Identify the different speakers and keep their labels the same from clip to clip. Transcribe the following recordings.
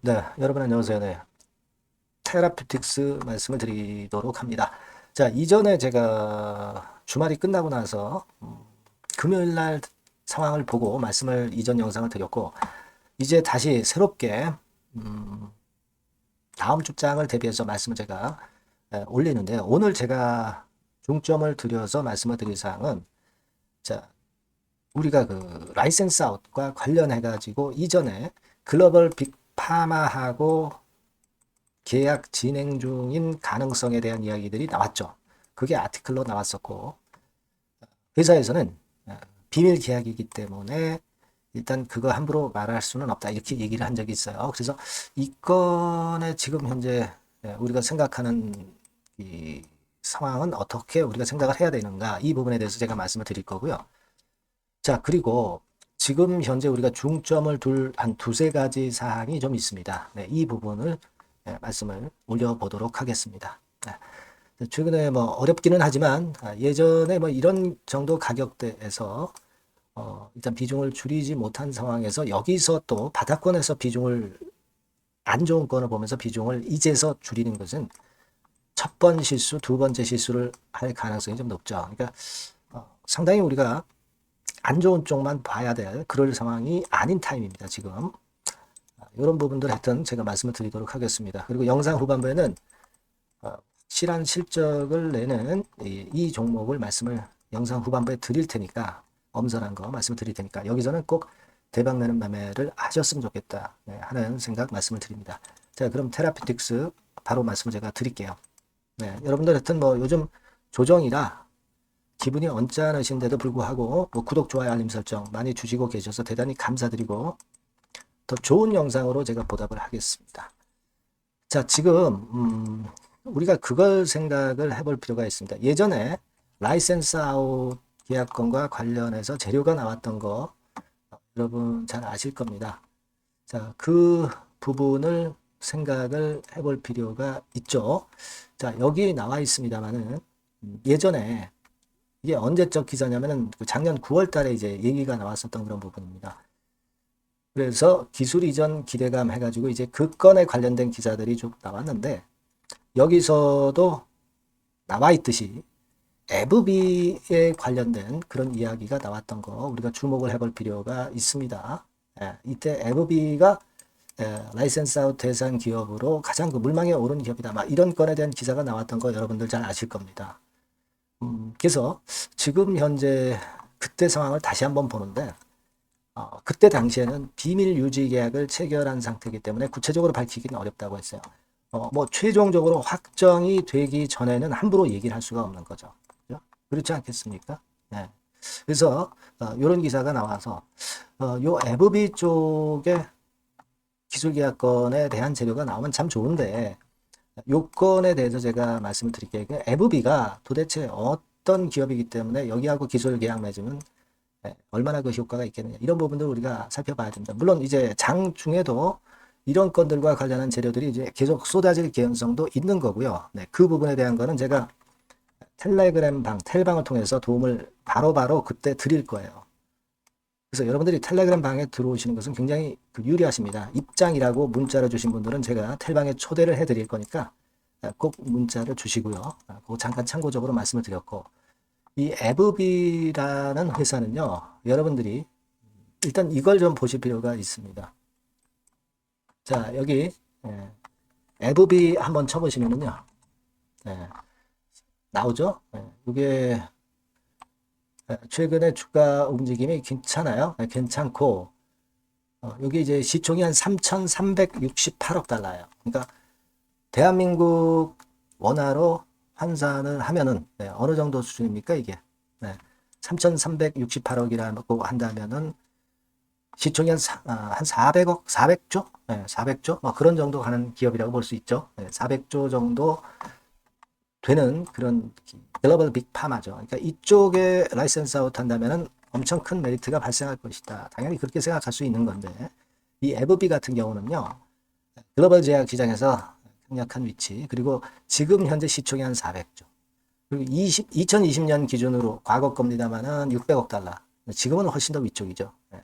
Speaker 1: 네, 여러분 안녕하세요. 네. 테라피틱스 말씀을 드리도록 합니다. 자, 이전에 제가 주말이 끝나고 나서 음, 금요일 날 상황을 보고 말씀을 이전 영상을 드렸고 이제 다시 새롭게 음, 다음 주장을 대비해서 말씀을 제가 에, 올리는데 오늘 제가 중점을 들여서 말씀을 드릴 사항은 자, 우리가 그 라이센스 아웃과 관련해 가지고 이전에 글로벌 빅 파마하고 계약 진행 중인 가능성에 대한 이야기들이 나왔죠. 그게 아티클로 나왔었고 회사에서는 어, 비밀 계약이기 때문에 일단 그거 함부로 말할 수는 없다 이렇게 얘기를 한 적이 있어요. 그래서 이 건에 지금 현재 예, 우리가 생각하는 이 상황은 어떻게 우리가 생각을 해야 되는가 이 부분에 대해서 제가 말씀을 드릴 거고요. 자 그리고 지금 현재 우리가 중점을 둘 한 두세 가지 사항이 좀 있습니다. 네, 이 부분을 예, 말씀을 올려보도록 하겠습니다. 네. 최근에 뭐 어렵기는 하지만 아, 예전에 뭐 이런 정도 가격대에서 어, 일단 비중을 줄이지 못한 상황에서 여기서 또 바닥권에서 비중을 안 좋은 건을 보면서 비중을 이제서 줄이는 것은 첫 번 실수, 두 번째 실수를 할 가능성이 좀 높죠. 그러니까 어, 상당히 우리가 안 좋은 쪽만 봐야 될 그럴 상황이 아닌 타임입니다. 지금 이런 부분들 하여튼 제가 말씀을 드리도록 하겠습니다. 그리고 영상 후반부에는 어, 실한 실적을 내는 이, 이 종목을 말씀을 영상 후반부에 드릴 테니까 엄선한 거 말씀을 드릴 테니까 여기서는 꼭 대박 내는 매매를 하셨으면 좋겠다 네, 하는 생각 말씀을 드립니다. 자 그럼 테라피틱스 바로 말씀을 제가 드릴게요. 네, 여러분들 하여튼 뭐 요즘 조정이라 기분이 언짢으신데도 불구하고 뭐 구독, 좋아요, 알림 설정 많이 주시고 계셔서 대단히 감사드리고 더 좋은 영상으로 제가 보답을 하겠습니다. 자, 지금 음, 우리가 그걸 생각을 해볼 필요가 있습니다. 예전에 라이센스 아웃 계약건과 관련해서 재료가 나왔던 거 여러분 잘 아실 겁니다. 자, 그 부분을 생각을 해볼 필요가 있죠. 자, 여기 나와 있습니다만은 예전에 이게 언제적 기사냐면은 그 작년 9월 달에 이제 얘기가 나왔었던 그런 부분입니다. 그래서 기술 이전 기대감 해가지고 이제 그 건에 관련된 기사들이 쭉 나왔는데 여기서도 나와 있듯이 에브비에 관련된 그런 이야기가 나왔던 거 우리가 주목을 해볼 필요가 있습니다. 예, 이때 에브비가 예, 라이센스 아웃 대상 기업으로 가장 그 물망에 오른 기업이다. 막 이런 건에 대한 기사가 나왔던 거 여러분들 잘 아실 겁니다. 음, 그래서 지금 현재 그때 상황을 다시 한번 보는데 어, 그때 당시에는 비밀 유지 계약을 체결한 상태이기 때문에 구체적으로 밝히기는 어렵다고 했어요. 어, 뭐 최종적으로 확정이 되기 전에는 함부로 얘기를 할 수가 없는 거죠. 그렇죠? 그렇지 않겠습니까? 네. 그래서 어, 이런 기사가 나와서 어, 요 FB 쪽에 기술계약건에 대한 재료가 나오면 참 좋은데 요건에 대해서 제가 말씀을 드릴게요. FB가 도대체 어떤 기업이기 때문에 여기하고 기술 계약 맺으면 예, 얼마나 그 효과가 있겠느냐 이런 부분들 우리가 살펴봐야 됩니다. 물론 이제 장 중에도 이런 건들과 관련한 재료들이 이제 계속 쏟아질 개연성도 있는 거고요. 네, 그 부분에 대한 거는 제가 텔레그램 방, 텔방을 통해서 도움을 바로바로 바로 그때 드릴 거예요. 그래서 여러분들이 텔레그램 방에 들어오시는 것은 굉장히 그 유리하십니다. 입장이라고 문자를 주신 분들은 제가 텔방에 초대를 해드릴 거니까 꼭 문자를 주시고요. 그거 잠깐 참고적으로 말씀을 드렸고 이 에브비라는 회사는요, 여러분들이 일단 이걸 좀 보실 필요가 있습니다. 자, 여기 예, 에브비 한번 쳐보시면은요, 예, 나오죠? 예, 이게 최근에 주가 움직임이 괜찮아요. 네, 괜찮고 어, 여기 이제 시총이 한 3,368억 달러예요. 그러니까 대한민국 원화로 환산을 하면은 네, 어느 정도 수준입니까 이게? 네, 3,368억이라고 한다면은 시총이 한, 아, 한 400억, 400조? 네, 400조? 뭐 그런 정도 가는 기업이라고 볼 수 있죠. 네, 400조 정도 되는 그런 글로벌 빅파마죠. 그러니까 이쪽에 라이센스 아웃 한다면은 엄청 큰 메리트가 발생할 것이다. 당연히 그렇게 생각할 수 있는 건데 이 에브비 같은 경우는요. 글로벌 제약 시장에서 강력한 위치 그리고 지금 현재 시총이 한 400조 그리고 20, 2020년 기준으로 과거 겁니다만은 600억 달러 지금은 훨씬 더 위쪽이죠. 네.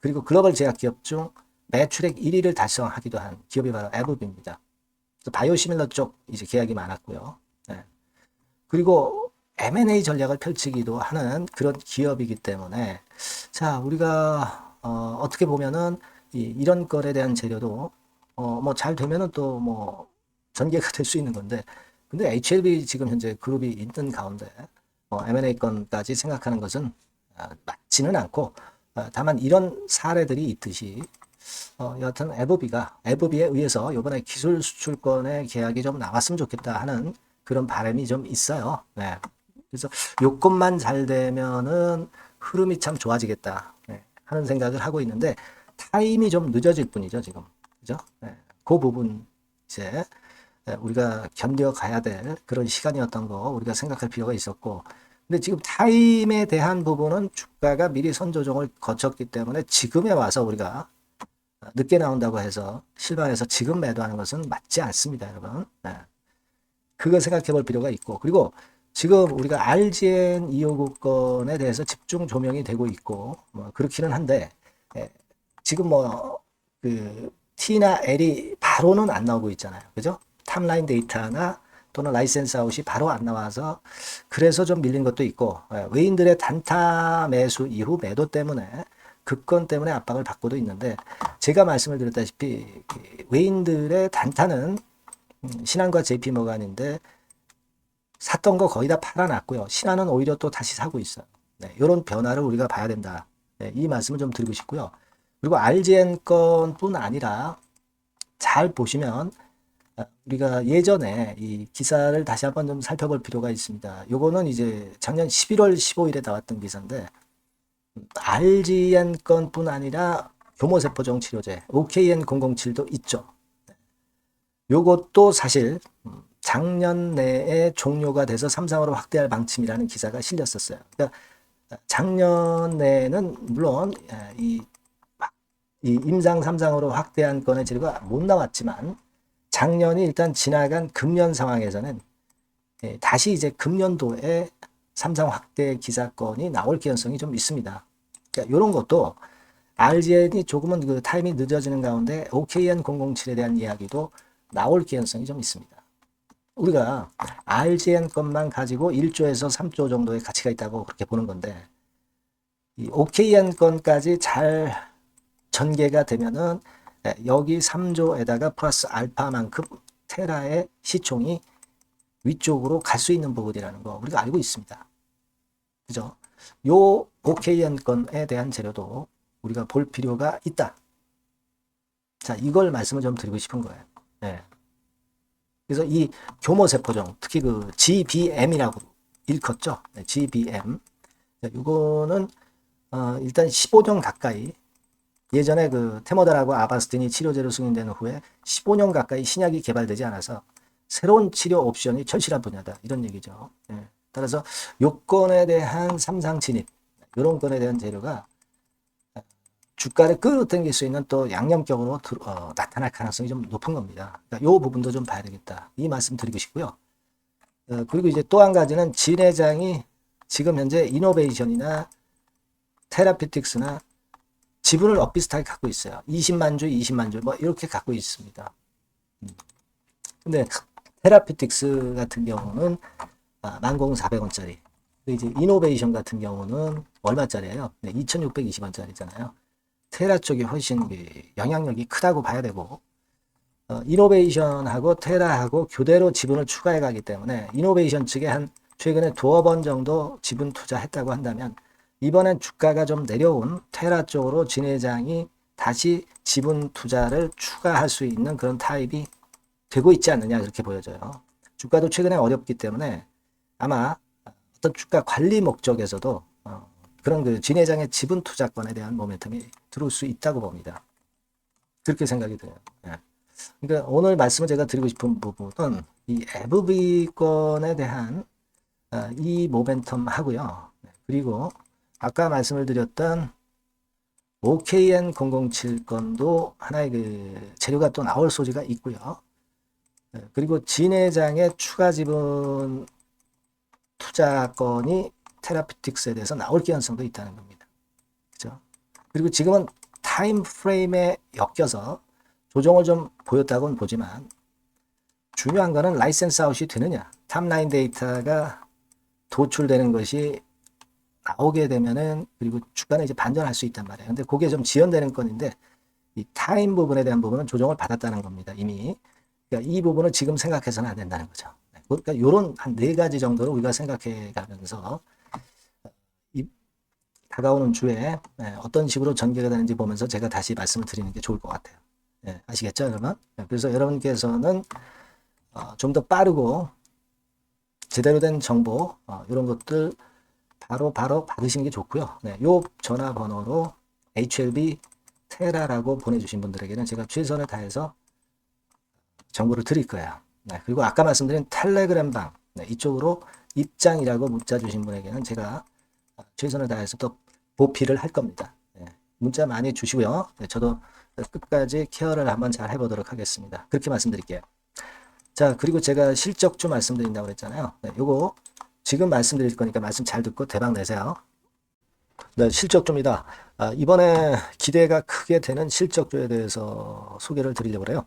Speaker 1: 그리고 글로벌 제약 기업 중 매출액 1위를 달성하기도 한 기업이 바로 에브비입니다. 바이오시밀러 쪽 이제 계약이 많았고요. 네. 그리고 M&A 전략을 펼치기도 하는 그런 기업이기 때문에 자 우리가 어, 어떻게 보면은 이, 이런 거에 대한 재료도 어, 뭐 잘 되면은 또 뭐 전개가 될 수 있는 건데 근데 HLB 지금 현재 그룹이 있는 가운데 어, M&A 건까지 생각하는 것은 아, 맞지는 않고 아, 다만 이런 사례들이 있듯이 어, 여하튼 에버비가 에버비에 의해서 이번에 기술 수출권의 계약이 좀 나왔으면 좋겠다 하는 그런 바람이 좀 있어요. 네. 그래서 요건만 잘 되면은 흐름이 참 좋아지겠다 네, 하는 생각을 하고 있는데 타임이 좀 늦어질 뿐이죠 지금 그죠? 네. 그 부분 이제 네, 우리가 견뎌가야 될 그런 시간이었던 거 우리가 생각할 필요가 있었고 근데 지금 타임에 대한 부분은 주가가 미리 선조정을 거쳤기 때문에 지금에 와서 우리가 늦게 나온다고 해서 실망해서 지금 매도하는 것은 맞지 않습니다, 여러분. 네. 그걸 생각해 볼 필요가 있고 그리고 지금 우리가 RGN 259 건에 대해서 집중 조명이 되고 있고 뭐 그렇기는 한데 예, 지금 뭐 그 T나 L이 바로는 안 나오고 있잖아요. 그죠? 탑라인 데이터나 또는 라이센스 아웃이 바로 안 나와서 그래서 좀 밀린 것도 있고 예, 외인들의 단타 매수 이후 매도 때문에 급건 때문에 압박을 받고도 있는데 제가 말씀을 드렸다시피 그 외인들의 단타는 음, 신한과 JP 모간인데 샀던 거 거의 다 팔아놨고요. 신한은 오히려 또 다시 사고 있어요. 네, 이런 변화를 우리가 봐야 된다. 네, 이 말씀을 좀 드리고 싶고요. 그리고 RGN 건뿐 아니라 잘 보시면 아, 우리가 예전에 이 기사를 다시 한번 좀 살펴볼 필요가 있습니다. 요거는 이제 작년 11월 15일에 나왔던 기사인데 RGN 건뿐 아니라 교모세포종 치료제 OKN007도 있죠. 요것도 사실 음, 작년 내에 종료가 돼서 삼상으로 확대할 방침이라는 기사가 실렸었어요. 그러니까 작년 내에는 물론 이, 이 임상 삼상으로 확대한 건의 재료가 못 나왔지만 작년이 일단 지나간 금년 상황에서는 예, 다시 이제 금년도에 삼상 확대 기사건이 나올 가능성이 좀 있습니다. 그러니까 이런 것도 RGN이 조금은 그 타임이 늦어지는 가운데 OKN007에 대한 이야기도 나올 가능성이 좀 있습니다. 우리가 RGN 것만 가지고 1조에서 3조 정도의 가치가 있다고 그렇게 보는 건데 이 OKN 건까지 잘 전개가 되면은 예, 여기 3조에다가 플러스 알파만큼 테라의 시총이 위쪽으로 갈 수 있는 부분이라는 거 우리가 알고 있습니다. 그죠? 요 OKN 건에 대한 재료도 우리가 볼 필요가 있다. 자, 이걸 말씀을 좀 드리고 싶은 거예요. 네. 그래서 이 교모세포종, 특히 그 GBM이라고 일컫죠. 네, GBM. 자, 이거는 어, 일단 15년 가까이 예전에 그 테모달하고 아바스틴이 치료제로 승인된 후에 15년 가까이 신약이 개발되지 않아서 새로운 치료 옵션이 절실한 분야다. 이런 얘기죠. 네. 따라서 요건에 대한 삼상 진입, 이런 건에 대한 재료가 주가를 끌어당길 수 있는 또 양념격으로 어, 나타날 가능성이 좀 높은 겁니다. 그러니까 이 부분도 좀 봐야 되겠다. 이 말씀 드리고 싶고요. 어, 그리고 이제 또 한 가지는 진 회장이 지금 현재 이노베이션이나 테라피틱스나 지분을 엇비슷하게 갖고 있어요. 20만 주, 20만 주, 뭐 이렇게 갖고 있습니다. 음. 근데 테라피틱스 같은 경우는 아, 14,400원짜리. 이제 이노베이션 같은 경우는 얼마짜리예요? 네, 2,620원짜리잖아요. 테라 쪽이 훨씬 그 영향력이 크다고 봐야 되고 어, 이노베이션하고 테라하고 교대로 지분을 추가해 가기 때문에 이노베이션 측에 한 최근에 두어 번 정도 지분 투자했다고 한다면 이번엔 주가가 좀 내려온 테라 쪽으로 진 회장이 다시 지분 투자를 추가할 수 있는 그런 타입이 되고 있지 않느냐 그렇게 보여져요. 주가도 최근에 어렵기 때문에 아마 어떤 주가 관리 목적에서도 어, 그런 그 진회장의 지분 투자권에 대한 모멘텀이 들어올 수 있다고 봅니다. 그렇게 생각이 돼요. 예. 그러니까 오늘 말씀을 제가 드리고 싶은 부분은 이 FB권에 대한 어, 이 모멘텀 하고요. 네. 그리고 아까 말씀을 드렸던 OKN007 건도 하나의 그 재료가 또 나올 소지가 있고요. 네. 그리고 진회장의 추가 지분 투자건이 테라피틱스에 대해서 나올 가능성도 있다는 겁니다. 그죠? 그리고 지금은 타임 프레임에 엮여서 조정을 좀 보였다고는 보지만 중요한 거는 라이센스 아웃이 되느냐. 탑라인 데이터가 도출되는 것이 나오게 되면은 그리고 주간에 이제 반전할 수 있단 말이에요. 근데 그게 좀 지연되는 건인데 이 타임 부분에 대한 부분은 조정을 받았다는 겁니다. 이미. 그러니까 이 부분을 지금 생각해서는 안 된다는 거죠. 네, 그러니까 이런 한 네 가지 정도를 우리가 생각해 가면서 이 다가오는 주에 네, 어떤 식으로 전개가 되는지 보면서 제가 다시 말씀을 드리는 게 좋을 것 같아요. 네, 아시겠죠, 여러분? 네, 그래서 여러분께서는 어, 좀 더 빠르고 제대로 된 정보 어, 이런 것들 바로 바로 받으시는 게 좋고요. 네, 요 전화번호로 HLB 테라라고 보내주신 분들에게는 제가 최선을 다해서 정보를 드릴 거예요. 네, 그리고 아까 말씀드린 텔레그램 방 네, 이쪽으로 입장이라고 문자 주신 분에게는 제가 최선을 다해서 또 보필을 할 겁니다. 네, 문자 많이 주시고요. 네, 저도 끝까지 케어를 한번 잘 해보도록 하겠습니다. 그렇게 말씀드릴게요. 자, 그리고 제가 실적주 말씀드린다고 그랬잖아요. 네, 요거 지금 말씀드릴 거니까 말씀 잘 듣고 대박 내세요. 네, 실적주입니다. 아, 이번에 기대가 크게 되는 실적주에 대해서 소개를 드리려고 해요.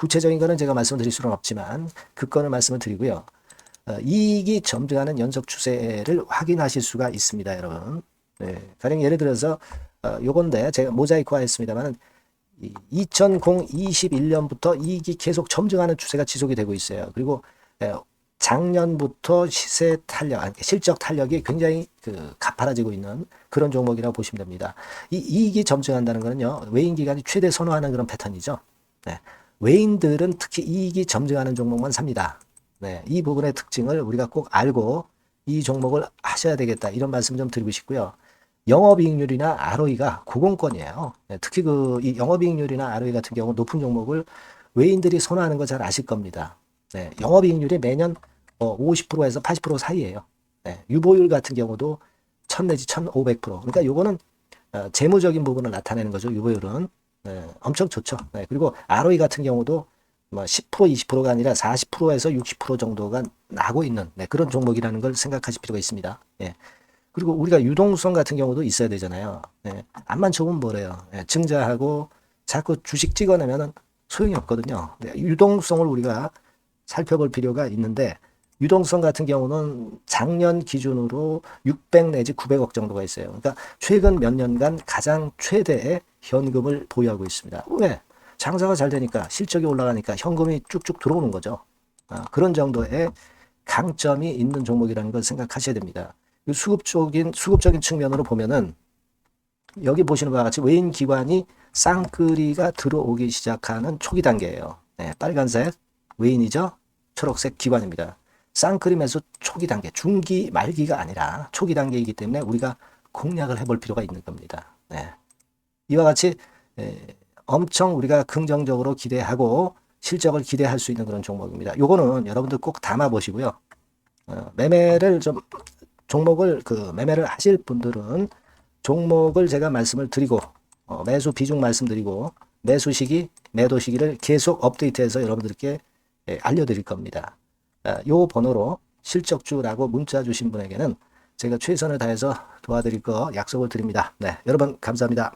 Speaker 1: 구체적인 거는 제가 말씀드릴 수는 없지만 그 건을 말씀을 드리고요. 어, 이익이 점등하는 연속 추세를 확인하실 수가 있습니다, 여러분. 네. 가령 예를 들어서 어, 요건데 제가 모자이크 화 했습니다만 2021년부터 이익이 계속 점증하는 추세가 지속이 되고 있어요. 그리고 작년부터 시세 탄력, 실적 탄력이 굉장히 그 가파라지고 있는 그런 종목이라고 보시면 됩니다. 이 이익이 점증한다는 거는요, 외인 기관이 최대 선호하는 그런 패턴이죠. 네. 외인들은 특히 이익이 점증하는 종목만 삽니다. 네. 이 부분의 특징을 우리가 꼭 알고 이 종목을 하셔야 되겠다. 이런 말씀 좀 드리고 싶고요. 영업이익률이나 ROE가 고공권이에요. 네, 특히 그이 영업이익률이나 ROE 같은 경우 높은 종목을 외인들이 선호하는 거 잘 아실 겁니다. 네, 영업이익률이 매년 어, 50%에서 80% 사이에요. 네, 유보율 같은 경우도 1000 내지 1500%. 그러니까 요거는 어, 재무적인 부분을 나타내는 거죠. 유보율은. 네, 엄청 좋죠. 네, 그리고 ROE 같은 경우도 뭐 10% 20%가 아니라 40%에서 60% 정도가 나고 있는 네, 그런 종목이라는 걸 생각하실 필요가 있습니다. 예. 그리고 우리가 유동성 같은 경우도 있어야 되잖아요. 네. 안만 좋으면 뭐래요. 네. 증자하고 자꾸 주식 찍어내면은 소용이 없거든요. 네. 유동성을 우리가 살펴볼 필요가 있는데 유동성 같은 경우는 작년 기준으로 600 내지 900억 정도가 있어요. 그러니까 최근 몇 년간 가장 최대의 현금을 보유하고 있습니다. 왜? 장사가 잘 되니까 실적이 올라가니까 현금이 쭉쭉 들어오는 거죠. 아, 그런 정도의 강점이 있는 종목이라는 걸 생각하셔야 됩니다. 수급적인 수급적인 측면으로 보면은 여기 보시는 바와 같이 외인 기관이 쌍끌이가 들어오기 시작하는 초기 단계예요. 네, 빨간색 외인이죠. 초록색 기관입니다. 쌍크림에서 초기 단계, 중기 말기가 아니라 초기 단계이기 때문에 우리가 공략을 해볼 필요가 있는 겁니다. 네. 이와 같이 에, 엄청 우리가 긍정적으로 기대하고 실적을 기대할 수 있는 그런 종목입니다. 요거는 여러분들 꼭 담아 보시고요. 어, 매매를 좀 종목을 그 매매를 하실 분들은 종목을 제가 말씀을 드리고 어, 매수 비중 말씀드리고 매수 시기, 매도 시기를 계속 업데이트해서 여러분들께 예, 알려드릴 겁니다. 아, 요 번호로 실적주라고 문자 주신 분에게는 제가 최선을 다해서 도와드릴 거 약속을 드립니다. 네, 여러분 감사합니다.